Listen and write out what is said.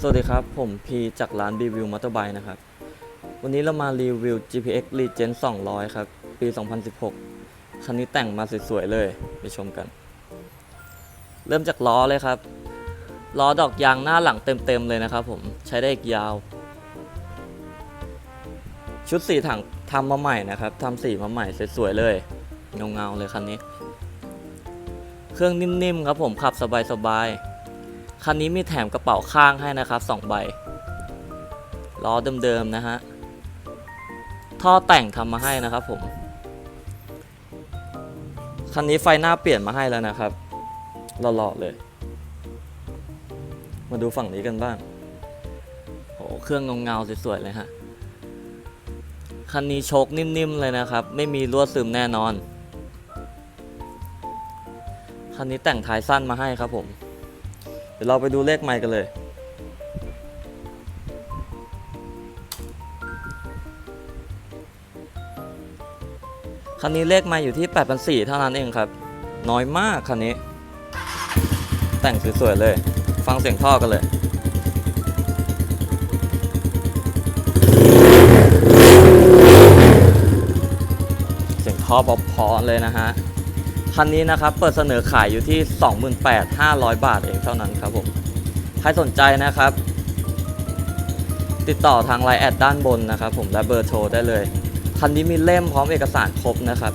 สวัสดีครับ ผมพีจากร้าน b ีวิวมอเตอร์ไบนะครับ วันนี้เรามารีวิว GPX Legend 200 ครับ ปี 2016 คันนี้แต่งมาสวยๆเลย ไปชมกัน เริ่มจากล้อเลยครับ ล้อดอกยางหน้าหลังเต็มๆเลยนะครับผมใช้ได้อีกยาว ชุดสีถังทำมาใหม่นะครับทำสีมาใหม่สวยๆเลยเงาๆเลยคันนี้ เครื่องนิ่มๆครับผมขับสบายๆ คันนี้มีแถมกระเป๋าข้างให้นะครับ2ใบล้อเดิมๆนะฮะท่อแต่งทำมาให้นะครับผม คันนี้ไฟหน้าเปลี่ยนมาให้แล้วนะครับหล่อๆเลย มาดูฝั่งนี้กันบ้างโหเครื่องเงาๆสวยๆเลยฮะ คันนี้โชคนิ่มๆเลยนะครับ ไม่มีรั่วซึมแน่นอน คันนี้แต่งท้ายสั้นมาให้ครับผม เดี๋ยวเราไปดูเลขไมค์กันเลย คันนี้เลขไมค์อยู่ที่8,400เท่านั้นเองครับ น้อยมากคันนี้ แต่งสวยๆเลย ฟังเสียงท่อกันเลยเสียงท่อเพอๆเลยนะฮะ คันนี้นะครับเปิดเสนอขายอยู่ที่ 28,500 บาทเองเท่านั้นครับผม ใครสนใจนะครับ ติดต่อทางไลน์แอดด้านบนนะครับผมและเบอร์โทรได้เลย คันนี้มีเล่มพร้อมเอกสารครบนะครับ